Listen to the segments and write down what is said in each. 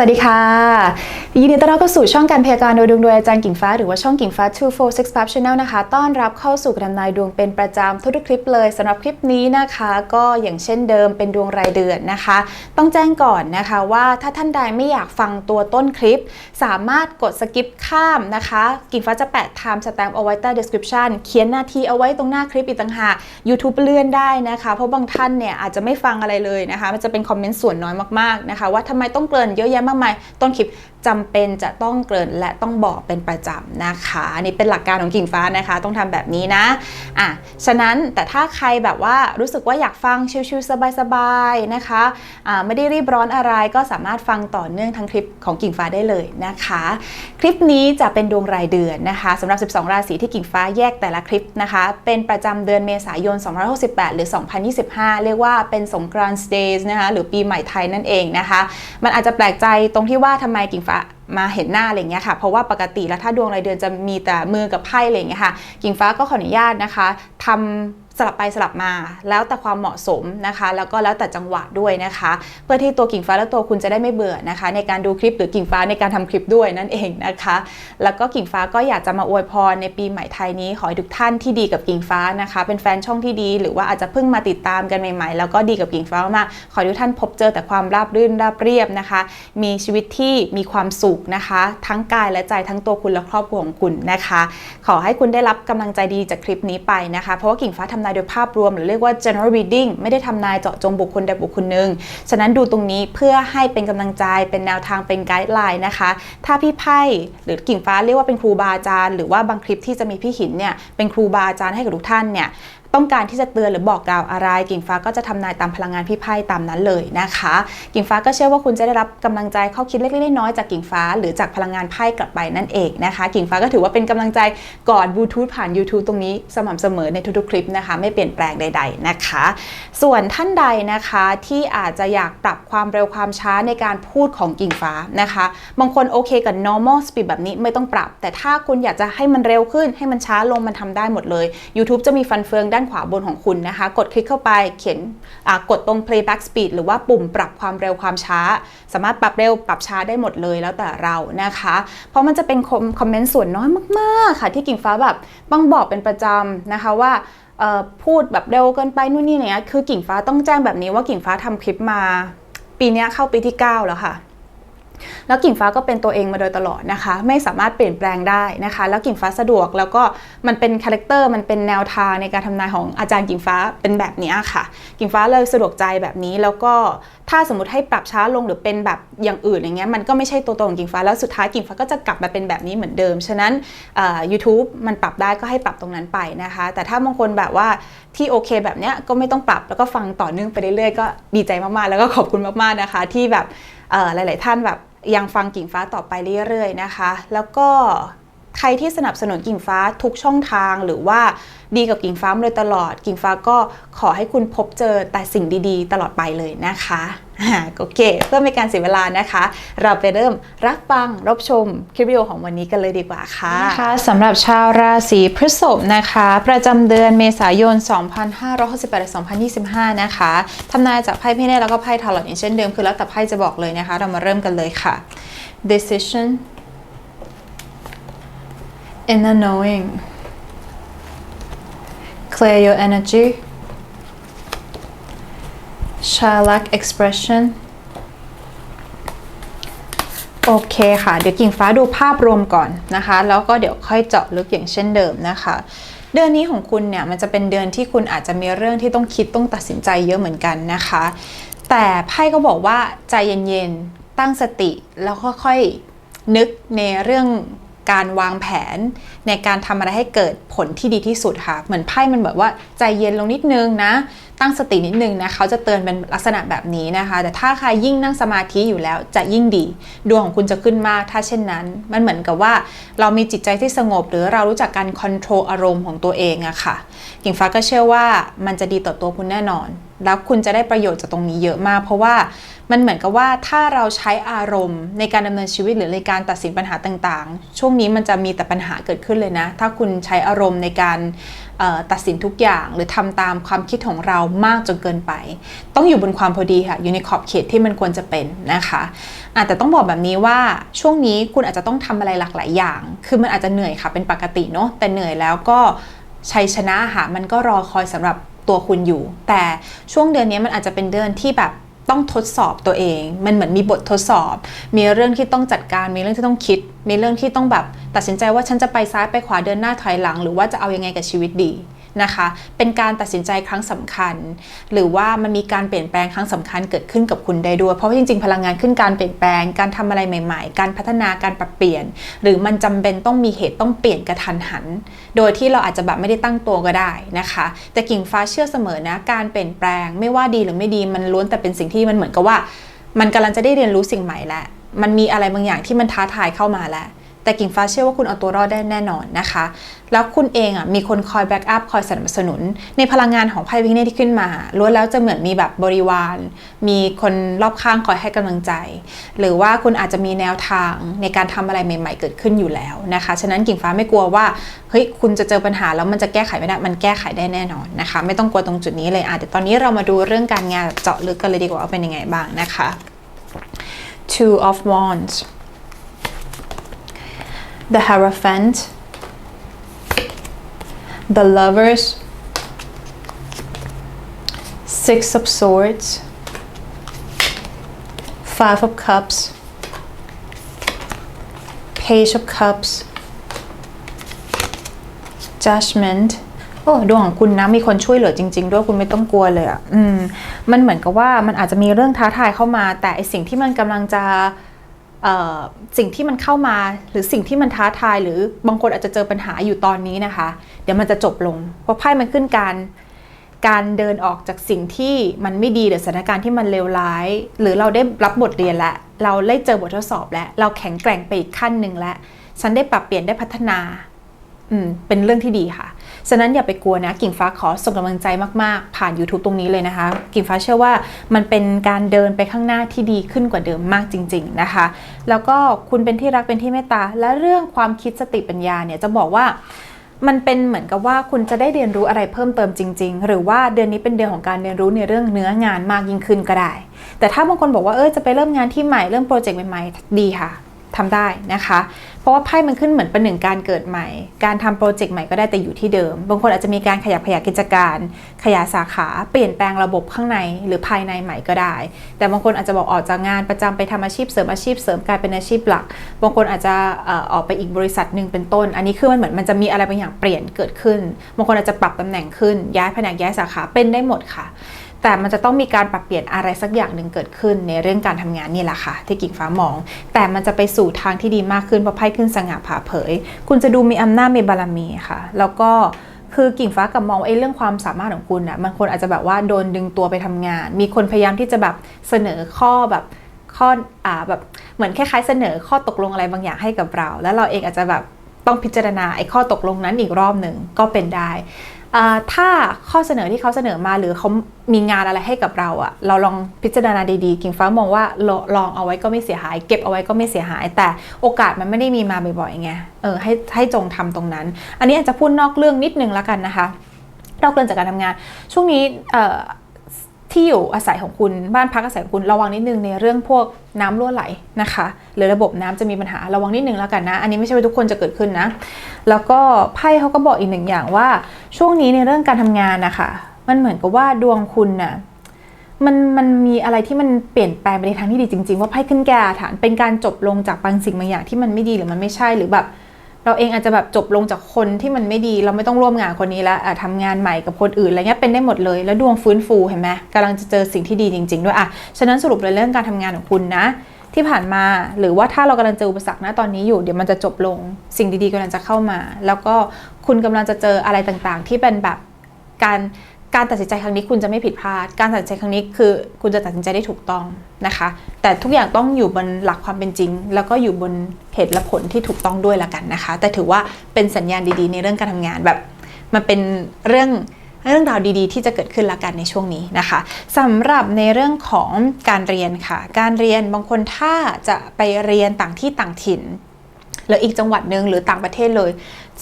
วัสดีค่ะ ยินดีต้อนรับเข้าสู่ช่องการพยากรณ์โดยดวงโดยอาจารย์กิ่งฟ้าหรือว่าช่องกิ่งฟ้า246 Pub Channel นะคะ ต้อนรับเข้าสู่การทำนายดวงเป็นประจำทุกๆคลิปเลยสำหรับคลิปนี้นะคะ ก็อย่างเช่นเดิมเป็นดวงรายเดือนนะคะ ต้องแจ้งก่อนนะคะว่าถ้าท่านใดไม่อยากฟังตัวต้นคลิป สามารถกดสกิปข้ามนะคะ กิ่งฟ้าจะแปะ time stamp เอาไว้ใต้ description เขียนนาทีเอาไว้ตรงหน้าคลิปอีกต่างหาก YouTube เลื่อนได้นะคะ เพราะบางท่านเนี่ยอาจจะไม่ฟังอะไรเลยนะคะ มันจะเป็นคอมเมนต์ส่วนน้อยมากๆนะคะ ว่าทำไมต้องเกริ่นเยอะแยะมากมายต้นคลิปจำเป็นจะต้องเกริ่นและต้องบอกเป็นประจำนะคะนี่เป็นหลักการของกิ่งฟ้านะคะ ต้องทำแบบนี้นะอะฉะนั้นแต่ถ้าใครแบบว่ารู้สึกว่าอยากฟังชิลๆสบายๆนะคะอ่าไม่ได้รีบร้อนอะไรก็สามารถฟังต่อเนื่องทั้งคลิปของกิ่งฟ้าได้เลยนะคะ คลิปนี้จะเป็นดวงรายเดือนนะคะสำหรับ 12 ราศีที่กิ่งฟ้าแยกแต่ละคลิปนะคะ เป็นประจำเดือนเมษายน 2568 หรือ 2025 เรียกว่าเป็นสงกรานต์เดย์นะคะหรือปีใหม่ไทยนั่นเองนะคะ มันอาจจะแปลกใจตรงที่ว่าทำไมกิ่งฟ้า มาเห็นหน้าอะไรเงี้ยค่ะ เพราะว่าปกติแล้วถ้าดวงรายเดือนจะมีแต่มือกับไพ่อะไรเงี้ยค่ะ กิ่งฟ้าก็ขออนุญาตนะคะทำ สลับไปสลับมาแล้วแต่ความเหมาะสมนะคะ แล้วก็แล้วแต่จังหวะด้วยนะคะ เพื่อที่ตัวกิ่งฟ้าและตัวคุณจะได้ไม่เบื่อนะคะ ในการดูคลิปหรือกิ่งฟ้าในการทำคลิปด้วยนั่นเองนะคะ แล้วก็กิ่งฟ้าก็อยากจะมาอวยพรในปีใหม่ไทยนี้ขอให้ทุกท่านที่ดีกับกิ่งฟ้านะคะ เป็นแฟนช่องที่ดี หรือว่าอาจจะเพิ่งมาติดตามกันใหม่ๆ แล้วก็ดีกับกิ่งฟ้ามากขอให้ทุกท่านพบเจอแต่ความราบรื่นราบเรียบนะคะ มีชีวิตที่มีความสุขนะคะ ทั้งกายและใจทั้งตัวคุณและครอบครัวของคุณนะคะ ขอให้คุณได้รับกำลังใจดีจากคลิปนี้ไปนะคะ เพราะว่ากิ่งฟ้าทำนายโดยภาพรวม หรือเรียกว่า general reading ไม่ได้ทำนายเจาะจงบุคคลใดบุคคลหนึ่ง ฉะนั้นดูตรงนี้เพื่อให้เป็นกำลังใจเป็นแนวทางเป็นไกด์ไลน์นะคะ ถ้าพี่ไพ่หรือกิ่งฟ้าเรียกว่าเป็นครูบาอาจารย์ หรือว่าบางคลิปที่จะมีพี่หินเนี่ยเป็นครูบาอาจารย์ให้กับทุกท่านเนี่ย ต้องการที่จะเตือนหรือบอกกล่าวอะไร กิ่งฟ้าก็จะทำนายตามพลังงานพี่ไพ่ตามนั้นเลยนะคะ กิ่งฟ้าก็เชื่อว่าคุณจะได้รับกำลังใจข้อคิดเล็กๆน้อยๆจากกิ่งฟ้า หรือจากพลังงานไพ่กลับไปนั่นเองนะคะ กิ่งฟ้าก็ถือว่าเป็นกำลังใจก่อนบลูทูธผ่าน YouTube ตรงนี้สม่ำเสมอในทุกๆคลิปนะคะ ไม่เปลี่ยนแปลงใด ๆนะคะ ส่วนท่านใดนะคะที่อาจจะอยากปรับความเร็วความช้าในการพูดของกิ่งฟ้านะคะ บางคนโอเคกับ normal speed แบบนี้ไม่ต้องปรับ แต่ถ้าคุณอยากจะให้มันเร็วขึ้นให้มันช้าลงมันทำได้หมดเลย YouTube จะมีฟันเฟืองด้านขวาบนของคุณนะคะ กดคลิกเข้าไปเขียนกดตรง playback speed หรือว่าปุ่มปรับความเร็วความช้า สามารถปรับเร็วปรับช้าได้หมดเลยแล้วแต่เรานะคะ เพราะมันจะเป็นคอมเมนต์ส่วนน้อยมากๆค่ะ ที่กิ่งฟ้าแบบต้องบอกเป็นประจำนะคะว่าพูดแบบเร็วเกินไปนู่นนี่เนี่ยคือกิ่งฟ้าต้องแจ้งแบบนี้ว่ากิ่งฟ้าทำคลิปมา ปีนี้เข้าปีที่ 9 แล้วค่ะ แล้วกิ่งฟ้าก็เป็นตัวเองมาโดยตลอดนะคะ ไม่สามารถเปลี่ยนแปลงได้นะคะ แล้วกิ่งฟ้าสะดวกแล้วก็มันเป็นคาแรคเตอร์มันเป็นแนวทางในการทำนายของอาจารย์กิ่งฟ้าเป็นแบบนี้ค่ะ กิ่งฟ้าเลยสะดวกใจแบบนี้แล้วก็ถ้าสมมติให้ปรับช้าลงหรือเป็นแบบอย่างอื่นอย่างเงี้ยมันก็ไม่ใช่ตัวตนของกิ่งฟ้าแล้วสุดท้ายกิ่งฟ้าก็จะกลับมาเป็นแบบนี้เหมือนเดิม ฉะนั้น YouTube มันปรับได้ก็ให้ปรับตรงนั้นไปนะคะ แต่ถ้าบางคนแบบว่าที่โอเคแบบเนี้ยก็ไม่ต้องปรับแล้วก็ฟังต่อเนื่องไปเรื่อยๆก็ดีใจมากๆ แล้วก็ขอบคุณมากๆนะคะ ที่แบบหลาย ๆ ท่านแบบ ยังฟังกิ่งฟ้าต่อไปเรื่อยๆนะคะ แล้วก็ใครที่สนับสนุนกิ่งฟ้าทุกช่องทางหรือว่าดีกับกิ่งฟ้ามาโดยตลอด กิ่งฟ้าก็ขอให้คุณพบเจอแต่สิ่งดีๆ ตลอดไปเลยนะคะ โอเค เพื่อไม่การเสียเวลานะคะ เราไปเริ่มรับฟังรับชมคลิปวิดีโอของวันนี้กันเลยดีกว่าค่ะนะคะสำหรับชาวราศีพฤษภนะคะ ประจำเดือนเมษายน 2568-2025 นะคะทำนายจากไพ่พี่เน่แล้วก็ไพ่ทาร์ลอตอย่างเช่นเดิมคือแล้วแต่ไพ่จะบอกเลยนะคะ เรามาเริ่มกันเลยค่ะ decision inner knowing clear your energy childlike expression โอเคค่ะ เดี๋ยวกิ่งฟ้าดูภาพรวมก่อนนะคะ แล้วก็เดี๋ยวค่อยเจาะลึกอย่างเช่นเดิมนะคะ เดือนนี้ของคุณเนี่ยมันจะเป็นเดือนที่คุณอาจจะมีเรื่องที่ต้องคิดต้องตัดสินใจเยอะเหมือนกันนะคะ แต่ไพ่ก็บอกว่าใจเย็นๆ ตั้งสติแล้วค่อยๆนึกในเรื่องการวางแผนในการทำอะไรให้เกิดผลที่ดีที่สุดค่ะ เหมือนไพ่มันแบบว่าใจเย็นลงนิดนึงนะ ตั้งสตินิดนึงนะเขาจะเตือนเป็นลักษณะแบบนี้นะคะ แต่ถ้าใครยิ่งนั่งสมาธิอยู่แล้วจะยิ่งดี ดวงของคุณจะขึ้นมากถ้าเช่นนั้น มันเหมือนกับว่าเรามีจิตใจที่สงบ หรือเรารู้จักการคอนโทรลอารมณ์ของตัวเองอะค่ะกิ่งฟ้าก็เชื่อว่ามันจะดีต่อตัวคุณแน่นอน แล้วคุณจะได้ประโยชน์จากตรงนี้เยอะมาก เพราะว่ามันเหมือนกับว่าถ้าเราใช้อารมณ์ในการดำเนินชีวิตหรือในการตัดสินปัญหาต่างๆ ช่วงนี้มันจะมีแต่ปัญหาเกิดขึ้นเลยนะ ถ้าคุณใช้อารมณ์ในการตัดสินทุกอย่าง หรือทำตามความคิดของเรามากจนเกินไป ต้องอยู่บนความพอดีค่ะ อยู่ในขอบเขตที่มันควรจะเป็นนะคะอาแต่ต้องบอกแบบนี้ว่าช่วงนี้คุณอาจจะต้องทำอะไรหลากหลายอย่าง คือมันอาจจะเหนื่อยค่ะเป็นปกติเนาะแต่เหนื่อยแล้วก็ชัยชนะค่ะมันก็รอคอยสำหรับตัวคุณอยู่ แต่ช่วงเดือนนี้มันอาจจะเป็นเดือนที่แบบต้องทดสอบตัวเอง มันเหมือนมีบททดสอบ มีเรื่องที่ต้องจัดการ มีเรื่องที่ต้องคิด มีเรื่องที่ต้องแบบตัดสินใจว่าฉันจะไปซ้ายไปขวาเดินหน้าถอยหลัง หรือว่าจะเอายังไงกับชีวิตดีนะคะ เป็นการตัดสินใจครั้งสำคัญ หรือว่ามันมีการเปลี่ยนแปลงครั้งสำคัญเกิดขึ้นกับคุณได้ด้วย เพราะว่าจริงๆ พลังงานขึ้นการเปลี่ยนแปลง การทำอะไรใหม่ ๆ การพัฒนาการปรับเปลี่ยน หรือมันจำเป็นต้องมีเหตุต้องเปลี่ยนกระทันหัน โดยที่เราอาจจะแบบไม่ได้ตั้งตัวก็ได้นะคะ แต่กิ่งฟ้าเชื่อเสมอนะ การเปลี่ยนแปลง ไม่ว่าดีหรือไม่ดีมันล้วนแต่เป็นสิ่งที่มันเหมือนกับว่า มันกำลังจะได้เรียนรู้สิ่งใหม่แล้ว มันมีอะไรบางอย่างที่มันท้าทายเข้ามาแล้ว แต่กิ่งฟ้าเชื่อว่าคุณเอาตัวรอดได้แน่นอนนะคะ แล้วคุณเองอะมีคนคอยแบ็กอัพคอยสนับสนุน ในพลังงานของไพ่พิฆเนที่ขึ้นมาล้วนแล้วจะเหมือนมีแบบบริวาร มีคนรอบข้างคอยให้กำลังใจ หรือว่าคุณอาจจะมีแนวทางในการทำอะไรใหม่ ๆ เกิดขึ้นอยู่แล้วนะคะ ฉะนั้นกิ่งฟ้าไม่กลัวว่าเฮ้ยคุณจะเจอปัญหาแล้วมันจะแก้ไขไม่ได้มันแก้ไขได้แน่นอนนะคะ ไม่ต้องกลัวตรงจุดนี้เลยอะเดี๋ยวตอนนี้เรามาดูเรื่องการงานเจาะลึกกันเลยดีกว่าว่าเป็นยังไงบ้างนะคะ Two of Wands. The Hierophant, the Lovers, Six of Swords, Five of Cups, Page of Cups, Judgment โอ้ดวงของคุณนะมีคนช่วยเหลือจริง ๆ ด้วยคุณไม่ต้องกลัวเลยอะอืมมันเหมือนกับว่ามันอาจจะมีเรื่องท้าทายเข้ามา แต่ไอสิ่งที่มันกำลังจะสิ่งที่มันเข้ามาหรือสิ่งที่มันท้าทาย หรือบางคนอาจจะเจอปัญหาอยู่ตอนนี้นะคะ เดี๋ยวมันจะจบลง เพราะไพ่มันขึ้นการการเดินออกจากสิ่งที่มันไม่ดีหรือสถานการณ์ที่มันเลวร้าย หรือเราได้รับบทเรียนแล้วเราได้เจอบททดสอบแล้ว เราแข็งแกร่งไปอีกขั้นหนึ่งแล้วฉันได้ปรับเปลี่ยนได้พัฒนาอืมเป็นเรื่องที่ดีค่ะ ฉะนั้นอย่าไปกลัวนะกิ่งฟ้าขอส่งกำลังใจมากๆ ผ่าน YouTube ตรงนี้เลยนะคะ กิ่งฟ้าเชื่อว่ามันเป็นการเดินไปข้างหน้าที่ดีขึ้นกว่าเดิมมากจริง ๆนะคะ แล้วก็คุณเป็นที่รักเป็นที่เมตตาและเรื่องความคิดสติปัญญาเนี่ยจะบอกว่ามันเป็นเหมือนกับว่าคุณจะได้เรียนรู้อะไรเพิ่มเติมจริง ๆ หรือว่าเดือนนี้เป็นเดือนของการเรียนรู้ในเรื่องเนื้องานมากยิ่งขึ้นก็ได้ แต่ถ้าบางคนบอกว่าเออจะไปเริ่มงานที่ใหม่เริ่มโปรเจกต์ใหม่ๆดีค่ะ ทำได้นะคะ เพราะว่าไพ่มันขึ้นเหมือนเป็นหนึ่งการเกิดใหม่ การทำโปรเจกต์ใหม่ก็ได้แต่อยู่ที่เดิม บางคนอาจจะมีการขยับขยายกิจการ ขยายสาขา เปลี่ยนแปลงระบบข้างในหรือภายในใหม่ก็ได้ แต่บางคนอาจจะบอกออกจากงานประจำไปทำอาชีพเสริมอาชีพเสริมกลายเป็นอาชีพหลัก บางคนอาจจะออกไปอีกบริษัทหนึ่งเป็นต้น อันนี้คือมันเหมือนมันจะมีอะไรบางอย่างเปลี่ยนเกิดขึ้น บางคนอาจจะปรับตำแหน่งขึ้น ย้ายแผนกย้ายสาขาเป็นได้หมดค่ะ แต่มันจะต้องมีการปรับเปลี่ยนอะไรสักอย่างหนึ่งเกิดขึ้นในเรื่องการทำงานนี่แหละค่ะ ที่กิ่งฟ้ามอง แต่มันจะไปสู่ทางที่ดีมากขึ้นเพราะไพ่ขึ้นสง่าผ่าเผย คุณจะดูมีอำนาจมีบารมีค่ะ แล้วก็คือกิ่งฟ้ากับมองไอ้เรื่องความสามารถของคุณอะบางคนอาจจะแบบว่าโดนดึงตัวไปทำงาน มีคนพยายามที่จะแบบเสนอข้อแบบข้ออ่าแบบเหมือนคล้ายๆเสนอข้อตกลงอะไรบางอย่างให้กับเรา แล้วเราเองอาจจะแบบต้องพิจารณาไอ้ข้อตกลงนั้นอีกรอบหนึ่งก็เป็นได้ ถ้าข้อเสนอที่เขาเสนอมาหรือเขามีงานอะไรให้กับเราอะเราลองพิจารณาดีๆกิ่งฟ้ามองว่าลองเอาไว้ก็ไม่เสียหาย เก็บเอาไว้ก็ไม่เสียหาย แต่โอกาสมันไม่ได้มีมาบ่อยๆไงเออให้ให้จงทำตรงนั้น อันนี้อาจจะพูดนอกเรื่องนิดนึงแล้วกันนะคะนอกเรื่องจากการทำงาน ช่วงนี้ ที่อยู่อาศัยของคุณบ้านพักอาศัยของคุณระวังนิดนึงในเรื่องพวกน้ำรั่วไหลนะคะ หรือระบบน้ำจะมีปัญหาระวังนิดนึงแล้วกันนะ อันนี้ไม่ใช่ว่าทุกคนจะเกิดขึ้นนะ แล้วก็ไพ่เขาก็บอกอีกหนึ่งอย่างว่า ช่วงนี้ในเรื่องการทำงานนะคะมันเหมือนกับว่าดวงคุณน่ะมันมันมีอะไรที่มันเปลี่ยนแปลงไปในทางที่ดีจริง ๆ ว่าไพ่ขึ้นแก่ฐานเป็นการจบลงจากบางสิ่งบางอย่างที่มันไม่ดีหรือมันไม่ใช่หรือแบบ เราเองอาจจะแบบจบลงจากคนที่มันไม่ดี เราไม่ต้องร่วมงานคนนี้แล้วทำงานใหม่กับคนอื่นอะไรเงี้ยเป็นได้หมดเลย แล้วดวงฟื้นฟูเห็นไหมกำลังจะเจอสิ่งที่ดีจริง ๆ ด้วยอะฉะนั้นสรุปเลยเรื่องการทำงานของคุณนะ ที่ผ่านมาหรือว่าถ้าเรากำลังเจออุปสรรคนะตอนนี้อยู่เดี๋ยวมันจะจบลง สิ่งดีๆกำลังจะเข้ามา แล้วก็คุณกำลังจะเจออะไรต่างๆ ที่เป็นแบบการ การตัดสินใจครั้งนี้คุณจะไม่ผิดพลาด การตัดสินใจครั้งนี้คือคุณจะตัดสินใจได้ถูกต้องนะคะ แต่ทุกอย่างต้องอยู่บนหลักความเป็นจริง แล้วก็อยู่บนเหตุและผลที่ถูกต้องด้วยละกันนะคะ แต่ถือว่าเป็นสัญญาณดีๆ ในเรื่องการทำงานแบบ มันเป็นเรื่องเรื่องราวดีๆ ที่จะเกิดขึ้นละกันในช่วงนี้นะคะสำหรับในเรื่องของการเรียนค่ะ การเรียนบางคนถ้าจะไปเรียนต่างที่ต่างถิ่นหรืออีกจังหวัดหนึ่งหรือต่างประเทศเลย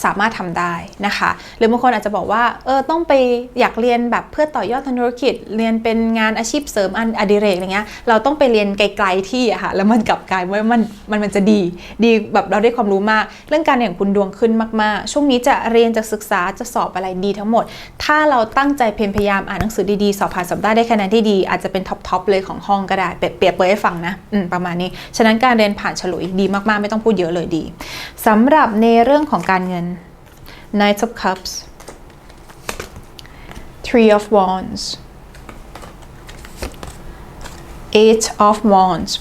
สามารถทำได้นะคะ หรือบางคนอาจจะบอกว่าเออต้องไปอยากเรียนแบบเพื่อต่อยอดทางธุรกิจ เรียนเป็นงานอาชีพเสริมอันอดิเรกอะไรเงี้ยเราต้องไปเรียนไกลๆที่อะค่ะแล้วมันกลับกลายว่ามันมันมันจะดี ดีแบบเราได้ความรู้มาก เรื่องการเรียนของคุณดวงขึ้นมากๆ ช่วงนี้จะเรียนจะศึกษาจะสอบอะไรดีทั้งหมด ถ้าเราตั้งใจเพียรพยายามอ่านหนังสือดีๆสอบผ่านสอบได้ได้คะแนนที่ดี อาจจะเป็นท็อปๆเลยของห้องก็ได้เปรียบเปรียบเปให้ฟังนะอืมประมาณนี้ ฉะนั้นการเรียนผ่านฉลุยดีมากๆ ไม่ต้องพูดเยอะเลยดีสำหรับในเรื่องของการเงิน Knight of Cups Three of Wands Eight of Wands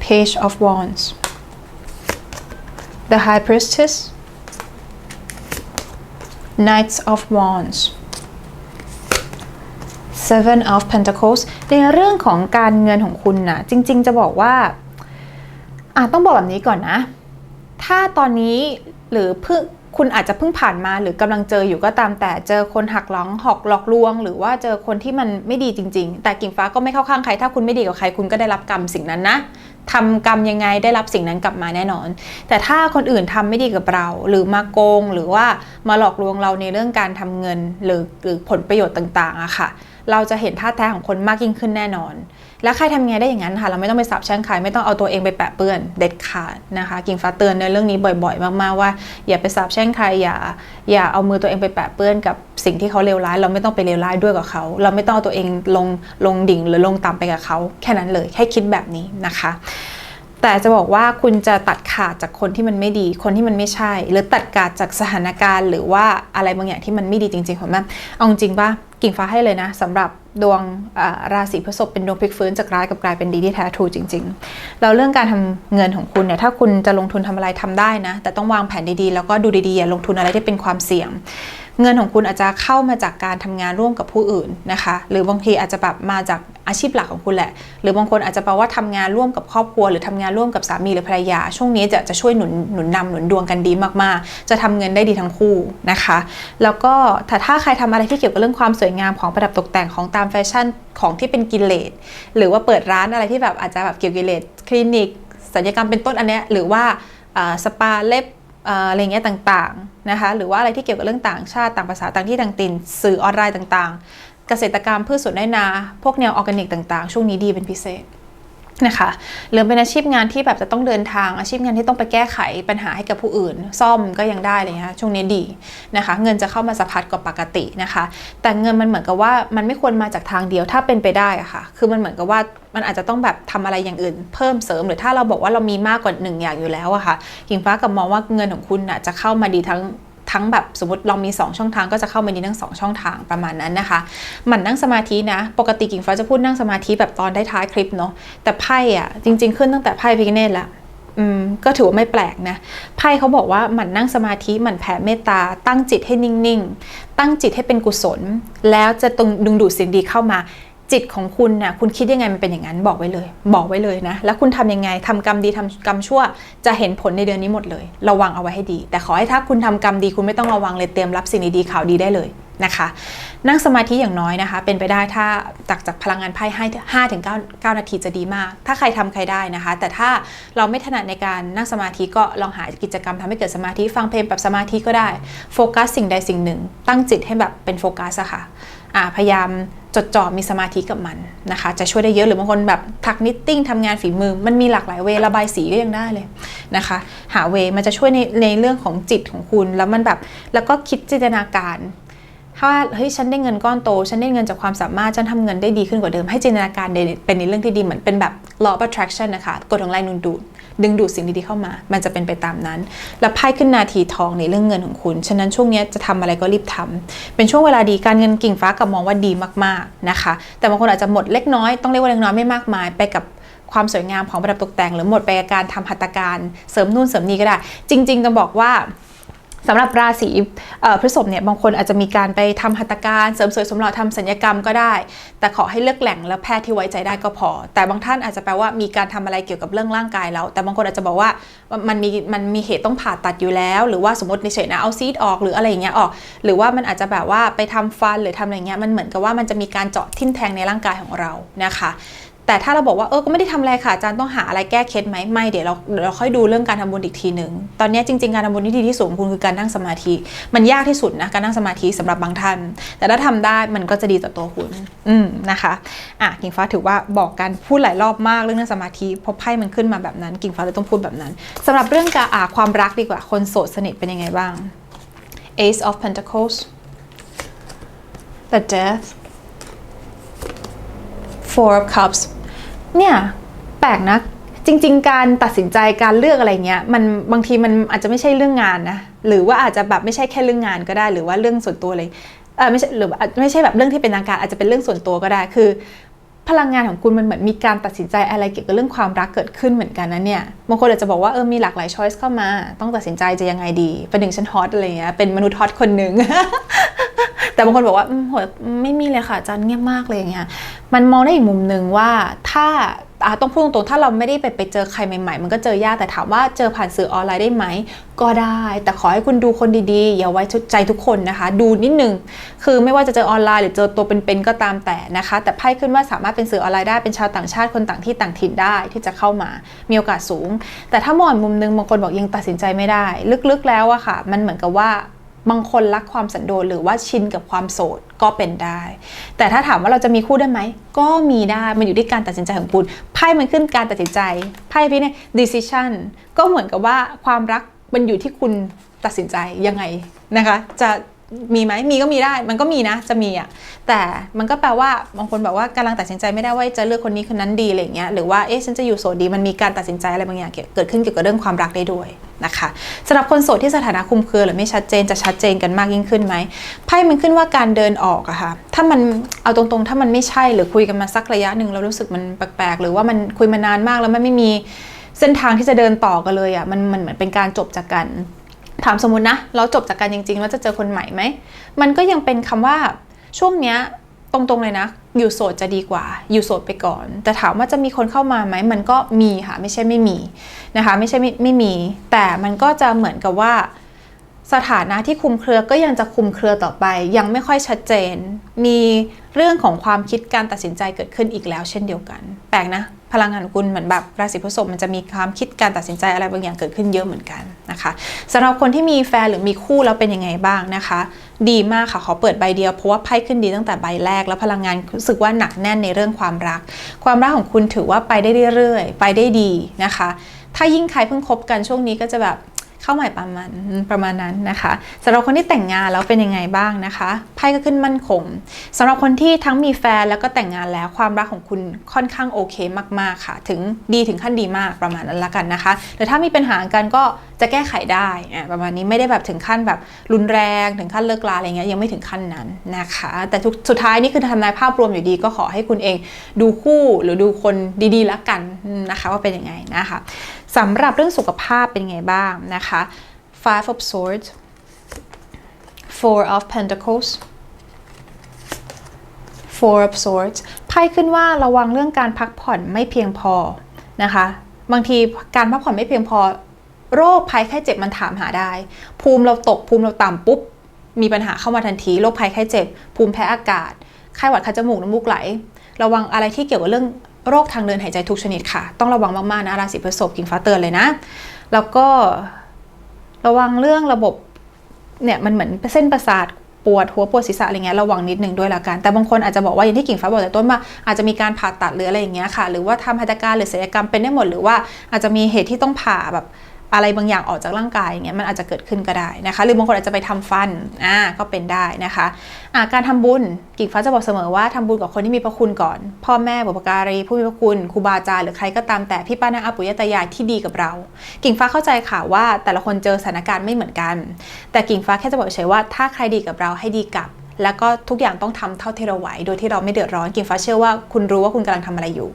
Page of Wands The High Priestess Knights of Wands Seven of Pentacles ในเรื่องของการเงินของคุณนะจริง ๆ จะบอกว่าอะต้องบอกแบบนี้ก่อนนะ ถ้าตอนนี้หรือเพิ่งคุณอาจจะเพิ่งผ่านมาหรือกำลังเจออยู่ก็ตามแต่เจอคนหักหลังหอกหลอกลวง หรือว่าเจอคนที่มันไม่ดีจริง ๆ แต่กิ่งฟ้าก็ไม่เข้าข้างใคร ถ้าคุณไม่ดีกับใครคุณก็ได้รับกรรมสิ่งนั้นนะทำกรรมยังไงได้รับสิ่งนั้นกลับมาแน่นอน แต่ถ้าคนอื่นทำไม่ดีกับเรา หรือมาโกงหรือว่ามาหลอกลวงเราในเรื่องการทำเงินหรือหรือผลประโยชน์ต่างๆอะค่ะ เราจะเห็นท่าแท้ของคนมากยิ่งขึ้นแน่นอน แล้วใครทำไงได้อย่างนั้นค่ะ เราไม่ต้องไปสับแช่งใครไม่ต้องเอาตัวเองไปแปะเปื้อนเด็ดขาดนะคะ กิ่งฟ้าเตือนในเรื่องนี้บ่อย ๆ มากๆว่า อย่าไปสับแช่งใครอย่า อย่าเอามือตัวเองไปแปะเปื้อนกับสิ่งที่เขาเลวร้าย เราไม่ต้องไปเลวร้ายด้วยกับเขา เราไม่ต้องเอาตัวเองลงลงดิ่งหรือลงต่ำไปกับเขา แค่นั้นเลยแค่คิดแบบนี้นะคะ แต่จะบอกว่าคุณจะตัดขาดจากคนที่มันไม่ดี คนที่มันไม่ใช่ หรือตัดขาดจากสถานการณ์ หรือว่าอะไรบางอย่างที่มันไม่ดีจริงๆของมันเอาจริงป่ะกิ่งฟ้าให้เลยนะสำหรับดวงราศีพฤษภเป็นดวงพลิกฟื้นจากร้ายกับกลายเป็นดีที่แท้ทรูจริงๆ แล้วเรื่องการทำเงินของคุณเนี่ยถ้าคุณจะลงทุนทำอะไรทำได้นะ แต่ต้องวางแผนดีๆ แล้วก็ดูดีๆอย่าลงทุนอะไรที่เป็นความเสี่ยง เงินของคุณอาจจะเข้ามาจากการทำงานร่วมกับผู้อื่นนะคะ หรือบางทีอาจจะแบบมาจากอาชีพหลักของคุณแหละ หรือบางคนอาจจะแปลว่าทำงานร่วมกับครอบครัว หรือทำงานร่วมกับสามีหรือภรรยา ช่วงนี้จะจะช่วยหนุนหนุนนำหนุนดวงกันดีมากๆ จะทำเงินได้ดีทั้งคู่นะคะ แล้วก็ถ้าถ้าใครทำอะไรที่เกี่ยวกับเรื่องความสวยงามของประดับตกแต่งของตามแฟชั่นของที่เป็นกิเลสหรือว่าเปิดร้านอะไรที่แบบอาจจะแบบเกี่ยวกับกิเลสคลินิกศัลยกรรมเป็นต้นอันเนี้ยหรือว่าสปาเล็บอะไรเงี้ยต่างๆ นะคะหรือว่าอะไรที่เกี่ยวกับเรื่องต่างชาติต่างภาษาต่างที่ต่างตินสื่อออนไลน์ต่างๆ เกษตรกรรมพืชสวนไร่นา พวกแนวออร์แกนิกต่างๆ ช่วงนี้ดีเป็นพิเศษ นะคะหรือเป็นอาชีพงานที่แบบจะต้องเดินทางอาชีพงานที่ต้องไปแก้ไขปัญหาให้กับผู้อื่น ซ่อมก็ยังได้เลยนะคะช่วงนี้ดีนะคะ เงินจะเข้ามาสะพัดกว่าปกตินะคะ แต่เงินมันเหมือนกับว่ามันไม่ควรมาจากทางเดียวถ้าเป็นไปได้อะค่ะ คือมันเหมือนกับว่ามันอาจจะต้องแบบทำอะไรอย่างอื่น เพิ่มเสริมหรือถ้าเราบอกว่าเรามีมากกว่าหนึ่งอย่างอยู่แล้วอะค่ะหิงฟ้ากับมองว่าเงินของคุณอะจะเข้ามาดีทั้ง ทั้งแบบสมมติเรามี 2 ช่องทางก็จะเข้ามาดีทั้ง2ช่องทางประมาณนั้นนะคะหมันนั่งสมาธินะ ปกติกิ่งฟ้าจะพูดนั่งสมาธิแบบตอนได้ท้ายคลิปเนาะแต่ไพ่อะจริง ๆ ขึ้นตั้งแต่ไพ่พิกเนตแล้วอืมก็ถือว่าไม่แปลกนะไพ่เขาบอกว่าหมั่นนั่งสมาธิหมั่นแผ่เมตตา ตั้งจิตให้นิ่ง ๆ ตั้งจิตให้เป็นกุศล แล้วจะตรงดึงดูดสิ่งดีเข้ามา จิตของคุณนะ่ะคุณคิดยังไงมันเป็นอย่างนั้นบอกไว้เลย บอกไว้เลยนะ แล้วคุณทำยังไงทำกรรมดีทำกรรมชั่ว จะเห็นผลในเดือนนี้หมดเลย ระวังเอาไว้ให้ดี แต่ขอให้ถ้าคุณทำกรรมดีคุณไม่ต้องระวังเลยเตรียมรับสิ่งดีๆข่าวดีได้เลยนะคะ นั่งสมาธิอย่างน้อยนะคะ เป็นไปได้ถ้าจากจากพลังงานไพ่ให้ห้าถึงเก้านาทีจะดีมาก ถ้าใครทำใครได้นะคะ แต่ถ้าเราไม่ถนัดในการนั่งสมาธิก็ลองหากิจกรรมทำให้เกิดสมาธิฟังเพลงแบบสมาธิก็ได้โฟกัสสิ่งใดสิ่งหนึ่ง ตั้งจิตให้แบบเป็นโฟกัสอะค่ะ พยายามจดจ่อมีสมาธิกับมันนะคะจะช่วยได้เยอะหรือบางคนแบบถักนิตติ้งทำงานฝีมือ มันมีหลากหลายเวระบายสีก็ยังได้เลยนะคะ หาเวมันจะช่วยในในเรื่องของจิตของคุณ แล้วมันแบบแล้วก็คิดจินตนาการถ้าเฮ้ยฉันได้เงินก้อนโต ฉันได้เงินจากความสามารถฉันทำเงินได้ดีขึ้นกว่าเดิมให้จินตนาการเป็นในเรื่องที่ดีเหมือนเป็นแบบ law of attraction นะคะกฎของแรงดึงดูด ดึงดูดสิ่งดีๆเข้ามา มันจะเป็นไปตามนั้น แล้วไพ่ขึ้นนาทีทองในเรื่องเงินของคุณ ฉะนั้นช่วงนี้จะทำอะไรก็รีบทำเป็นช่วงเวลาดีการเงินกิ่งฟ้ากับมองว่าดีมากๆนะคะ แต่บางคนอาจจะหมดเล็กน้อย ต้องเรียกว่าเล็กน้อยไม่มากมายไปกับความสวยงามของประดับตกแต่ง หรือหมดไปกับการทำหัตถการเสริมนู่นเสริมนี่ก็ได้ จริงๆจะบอกว่า สำหรับราศีพฤษภเนี่ยบางคนอาจจะมีการไปทำหัตถการเสริมสวยสมหล่อทำสัญญกรรมก็ได้ แต่ขอให้เลือกแหล่งและแพทย์ที่ไว้ใจได้ก็พอ แต่บางท่านอาจจะแปลว่ามีการทำอะไรเกี่ยวกับเรื่องร่างกายแล้ว แต่บางคนอาจจะบอกว่ามันมีมันมีเหตุต้องผ่าตัดอยู่แล้ว หรือว่าสมมติในเฉยนะเอาซีดออกหรืออะไรอย่างเงี้ยออก หรือว่ามันอาจจะแบบว่าไปทำฟันหรือทำอะไรเงี้ยมันเหมือนกับว่ามันจะมีการเจาะทิ่มแทงในร่างกายของเรานะคะ แต่ถ้าเราบอกว่าเออก็ไม่ได้ทำอะไรค่ะอาจารย์ต้องหาอะไรแก้เคล็ดไหมไม่เดี๋ยวเราเดี๋ยวเราค่อยดูเรื่องการทำบุญอีกทีหนึ่งตอนนี้จริงๆ การทำบุญที่ดีที่สุดของคุณคือการนั่งสมาธิ มันยากที่สุดนะการนั่งสมาธิสำหรับบางท่าน แต่ถ้าทำได้มันก็จะดีต่อตัวคุณ อืมนะคะอะกิ่งฟ้าถือว่าบอกกันพูดหลายรอบมากเรื่องนั่งสมาธิเพราะไพ่มันขึ้นมาแบบนั้น กิ่งฟ้าเลยต้องพูดแบบนั้นสำหรับเรื่องการอ่าความรักดีกว่าคนโสดสนิทเป็นยังไงบ้าง Ace of Pentacles the Death Four of Cups เนี่ยแปลกนะ จริง ๆ การตัดสินใจการเลือกอะไรเงี้ยมันบางทีมันอาจจะไม่ใช่เรื่องงานนะ หรือว่าอาจจะแบบไม่ใช่แค่เรื่องงานก็ได้ หรือว่าเรื่องส่วนตัวเลยเออไม่ใช่หรือไม่ใช่แบบเรื่องที่เป็นทางการอาจจะเป็นเรื่องส่วนตัวก็ได้คือ พลังงานของคุณมันเหมือนมีการตัดสินใจอะไรเกี่ยวกับเรื่องความรักเกิดขึ้นเหมือนกันนะเนี่ยบางคนอาจจะบอกว่าเออมีหลากหลายช้อยส์เข้ามา ต้องตัดสินใจจะยังไงดีเป็นหนึ่งฉันฮอตอะไรเงี้ยเป็นมนุษย์ฮอตคนหนึ่ง แต่บางคนบอกว่าโหยไม่มีเลยค่ะอาจารย์เงียบมากเลยอย่างเงี้ยมันมองได้อีกมุมหนึ่งว่าถ้าอะต้องพูดตรงๆ ถ้าเราไม่ได้ไปไปเจอใครใหม่ๆ มันก็เจอยาก แต่ถามว่าเจอผ่านสื่อออนไลน์ได้ไหม ก็ได้ แต่ขอให้คุณดูคนดีๆ อย่าไว้ใจทุกคนนะคะ ดูนิดนึง คือไม่ว่าจะเจอออนไลน์หรือเจอตัวเป็นๆ ก็ตามแต่นะคะ แต่ไพ่ขึ้นว่าสามารถเป็นสื่อออนไลน์ได้ เป็นชาวต่างชาติ คนต่างที่ต่างถิ่นได้ที่จะเข้ามา มีโอกาสสูง แต่ถ้ามองอีกมุมนึงบางคนบอกยังตัดสินใจไม่ได้ ลึกๆ แล้วอะค่ะ มันเหมือนกับว่า บางคนรักความสันโดษหรือว่าชินกับความโสดก็เป็นได้ แต่ถ้าถามว่าเราจะมีคู่ได้ไหม ก็มีได้ มันอยู่ที่การตัดสินใจของคุณไพ่มันขึ้นการตัดสินใจไพ่พี่เนี่ย decision ก็เหมือนกับว่าความรักมันอยู่ที่คุณตัดสินใจยังไงนะคะ จะ มีไหมมีก็มีได้ มันก็มีนะ จะมีอะแต่มันก็แปลว่าบางคนบอกว่ากำลังตัดสินใจไม่ได้ว่าจะเลือกคนนี้คนนั้นดีอะไรเงี้ย หรือว่า เอ๊ะ ฉันจะอยู่โสดดี มันมีการตัดสินใจอะไรบางอย่างเกิดขึ้นเกี่ยวกับเรื่องความรักได้ด้วยนะคะสำหรับคนโสดที่สถานะคุมเครือหรือไม่ชัดเจนจะชัดเจนกันมากยิ่งขึ้นไหม ไพ่มันขึ้นว่าการเดินออกอะค่ะ ถ้ามันเอาตรงๆ ถ้ามันไม่ใช่หรือคุยกันมาสักระยะหนึ่งเรารู้สึกมันแปลกๆ หรือว่ามันคุยมานานมากแล้วมันไม่มีเส้นทางที่จะเดินต่อกันเลยอะมันมันเหมือนเป็นการจบจากกัน ถามสมมุตินะ เราจบจากการจริงๆ แล้วจะเจอคนใหม่ไหม มันก็ยังเป็นคำว่าช่วงเนี้ยตรงๆเลยนะ อยู่โสดจะดีกว่า อยู่โสดไปก่อน แต่ถามว่าจะมีคนเข้ามาไหม มันก็มีค่ะ ไม่ใช่ไม่มีนะคะ ไม่ใช่ไม่ไม่มี แต่มันก็จะเหมือนกับว่า สถานะที่คุมเครือก็ยังจะคุมเครือต่อไป ยังไม่ค่อยชัดเจน มีเรื่องของความคิดการตัดสินใจเกิดขึ้นอีกแล้ว เช่นเดียวกัน แปลกนะ พลังงานของคุณเหมือนแบบราศีพฤษภมันจะมีความคิดการตัดสินใจอะไรบางอย่างเกิดขึ้นเยอะเหมือนกันนะคะสำหรับคนที่มีแฟนหรือมีคู่แล้วเป็นยังไงบ้างนะคะ ดีมากค่ะขอเปิดใบเดียวเพราะว่าไพ่ขึ้นดีตั้งแต่ใบแรก แล้วพลังงานรู้สึกว่าหนักแน่นในเรื่องความรัก ความรักของคุณถือว่าไปได้เรื่อยๆไปได้ดีนะคะ ถ้ายิ่งใครเพิ่งคบกันช่วงนี้ก็จะแบบ เข้าใหม่ประมาณประมาณนั้นนะคะสำหรับคนที่แต่งงานแล้วเป็นยังไงบ้างนะคะไพ่ก็ขึ้นมั่นคงสำหรับคนที่ทั้งมีแฟนแล้วก็แต่งงานแล้วความรักของคุณค่อนข้างโอเคมากๆค่ะ ถึงดีถึงขั้นดีมากประมาณนั้นละกันนะคะแต่ถ้ามีปัญหากันก็จะแก้ไขได้ประมาณนี้ไม่ได้แบบถึงขั้นแบบรุนแรงถึงขั้นเลิกลาอะไรเงี้ยยังไม่ถึงขั้นนั้นนะคะ แต่ทุกสุดท้ายนี่คือทำนายภาพรวมอยู่ดีก็ขอให้คุณเองดูคู่หรือดูคนดีๆแล้วกันนะคะว่าเป็นยังไงนะคะ สำหรับเรื่องสุขภาพเป็นไงบ้างนะคะ Five of Swords Four of Pentacles Four of Swords ไพ่ขึ้นว่าระวังเรื่องการพักผ่อนไม่เพียงพอนะคะ บางทีการพักผ่อนไม่เพียงพอ โรคภัยไข้เจ็บมันถามหาได้ ภูมิเราตกภูมิเราต่ำปุ๊บ มีปัญหาเข้ามาทันทีโรคภัยไข้เจ็บ ภูมิแพ้อากาศไข้หวัดคัดจมูกน้ำมูกไหล ระวังอะไรที่เกี่ยวกับเรื่อง โรคทางเดินหายใจทุกชนิดค่ะ ต้องระวังมากๆนะราศีพฤษภกิ่งฟ้าเตือนเลยนะ แล้วก็ระวังเรื่องระบบเนี่ยมันเหมือนเส้นประสาทปวดหัวปวดศีรษะอะไรเงี้ยระวังนิดนึงด้วยละกันแต่บางคนอาจจะบอกว่าอย่างที่กิ่งฟ้าบอกแต่ต้นว่าอาจจะมีการผ่าตัดหรืออะไรอย่างเงี้ยค่ะ หรือว่าทำหัตถการหรือศัลยกรรมเป็นได้หมดหรือว่าอาจจะมีเหตุที่ต้องผ่าแบบ อะไรบางอย่างออกจากร่างกายอย่างเงี้ยมันอาจจะเกิดขึ้นก็ได้นะคะ หรือบางคนอาจจะไปทำฟันอ่าก็เป็นได้นะคะอ่าการทำบุญกิ่งฟ้าจะบอกเสมอว่าทำบุญกับคนที่มีพระคุณก่อน พ่อแม่บุปการีผู้มีพระคุณครูบาอาจารย์หรือใครก็ตามแต่พี่ป้าน้าอาปุยตายายที่ดีกับเรา กิ่งฟ้าเข้าใจค่ะว่าแต่ละคนเจอสถานการณ์ไม่เหมือนกัน แต่กิ่งฟ้าแค่จะบอกเฉยว่าถ้าใครดีกับเราให้ดีกับแล้วก็ทุกอย่างต้องทำเท่าที่เราไหว โดยที่เราไม่เดือดร้อนกิ่งฟ้าเชื่อว่าคุณรู้ว่าคุณกำลังทำอะไรอยู่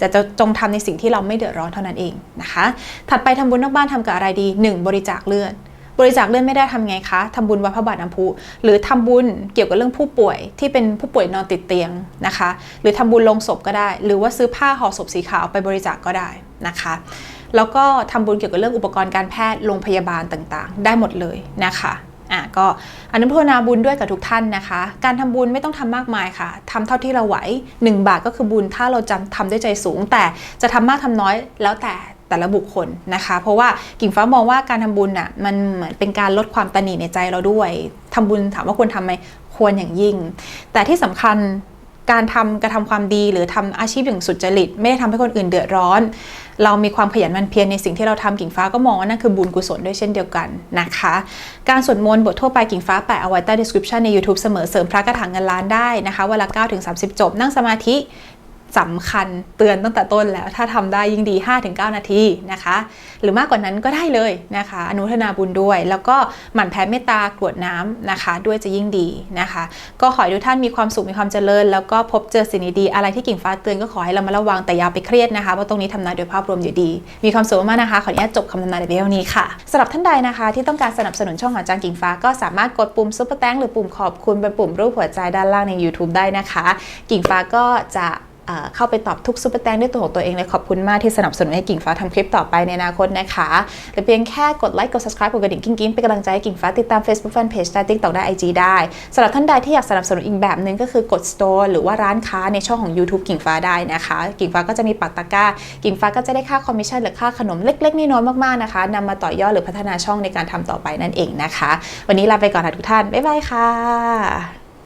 จะจะจงทำในสิ่งที่เราไม่เดือดร้อนเท่านั้นเองนะคะ ถัดไปทำบุญนอกบ้านทำกับอะไรดี 1. บริจาคเลือดบริจาคเลือดไม่ได้ทำไงคะทำบุญวัดพระบาทน้ำพุหรือทำบุญเกี่ยวกับเรื่องผู้ป่วยที่เป็นผู้ป่วยนอนติดเตียงนะคะ หรือทำบุญลงศพก็ได้ หรือว่าซื้อผ้าห่อศพสีขาวไปบริจาคก็ได้นะคะแล้วก็ทำบุญเกี่ยวกับเรื่องอุปกรณ์การแพทย์โรงพยาบาลต่างๆ ได้หมดเลยนะคะ อะก็อนุโมทนาบุญด้วยกับทุกท่านนะคะ การทำบุญไม่ต้องทำมากมายค่ะทำเท่าที่เราไหว 1 บาทก็คือบุญถ้าเราจำทำด้วยใจสูง แต่จะทำมากทำน้อยแล้วแต่แต่ละบุคคลนะคะ เพราะว่ากิ่งฟ้ามองว่าการทำบุญอะมันเหมือนเป็นการลดความตนีในใจเราด้วยทำบุญถามว่าควรทำไหมควรอย่างยิ่ง แต่ที่สำคัญ การทำกระทำความดีหรือทำอาชีพอย่างสุจริต ไม่ได้ทำให้คนอื่นเดือดร้อน เรามีความขยันมันเพียรในสิ่งที่เราทำกิ่งฟ้าก็มองว่านั่นคือบุญกุศลด้วยเช่นเดียวกันนะคะ การสวดมนต์บททั่วไปกิ่งฟ้าแปะเอาไว้ใต้ description ใน YouTube เสมอเสริมพระกระถางเงินล้านได้นะคะเวลา9ถึง30 จบนั่งสมาธิ สำคัญเตือนตั้งแต่ต้นแล้ว ถ้าทำได้ยิ่งดี 5-9 นาทีนะคะ หรือมากกว่านั้นก็ได้เลยนะคะ อนุทนาบุญด้วย แล้วก็หมั่นแผ่เมตตากรวดน้ำนะคะ ด้วยจะยิ่งดีนะคะ ก็ขอให้ทุกท่านมีความสุขมีความเจริญ แล้วก็พบเจอสิ่งดีๆอะไรที่กิ่งฟ้าเตือนก็ขอให้เรามาระวังแต่อย่าไปเครียดนะคะเพราะตรงนี้ทำนายโดยภาพรวมอยู่ดี มีความสุขมากนะคะ ขออนุญาตจบคำทำนายในเพียงเท่านี้ค่ะสำหรับท่านใดนะคะที่ต้องการสนับสนุนช่องของจางกิ่งฟ้าก็สามารถกดปุ่มซุปเปอร์แตงหรือปุ่มขอบคุณเป็นปุ่มรูปหัวใจด้านล่างใน YouTube ได้นะคะ กิ่งฟ้าก็จะ เข้าไปตอบทุกซุปเปอร์แตงด้วยตัวของตัวเองเลยขอบคุณมากที่สนับสนุนให้กิ่งฟ้าทำคลิปต่อไปในอนาคตนะคะหรือเพียงแค่กดไลค์กด subscribe กดกระดิ่งกิ้งกิ้งเป็นกำลังใจให้กิ่งฟ้าติดตาม Facebook Fanpage ได้ TikTok ได้ IG ได้สำหรับท่านใดที่อยากสนับสนุนอีกแบบหนึ่งก็คือกด store หรือว่าร้านค้าในช่องของ YouTube กิ่งฟ้าได้นะคะ กิ่งฟ้าก็จะมีปักตะกร้า กิ่งฟ้าก็จะได้ค่าคอมมิชชั่นหรือค่าขนมเล็กๆน้อยๆมากๆนะคะนำมาต่อยอดหรือพัฒนาช่องในการทำต่อไปนั่นเองนะคะ วันนี้ลาไปก่อนค่ะทุกท่านบ๊ายบายค่ะ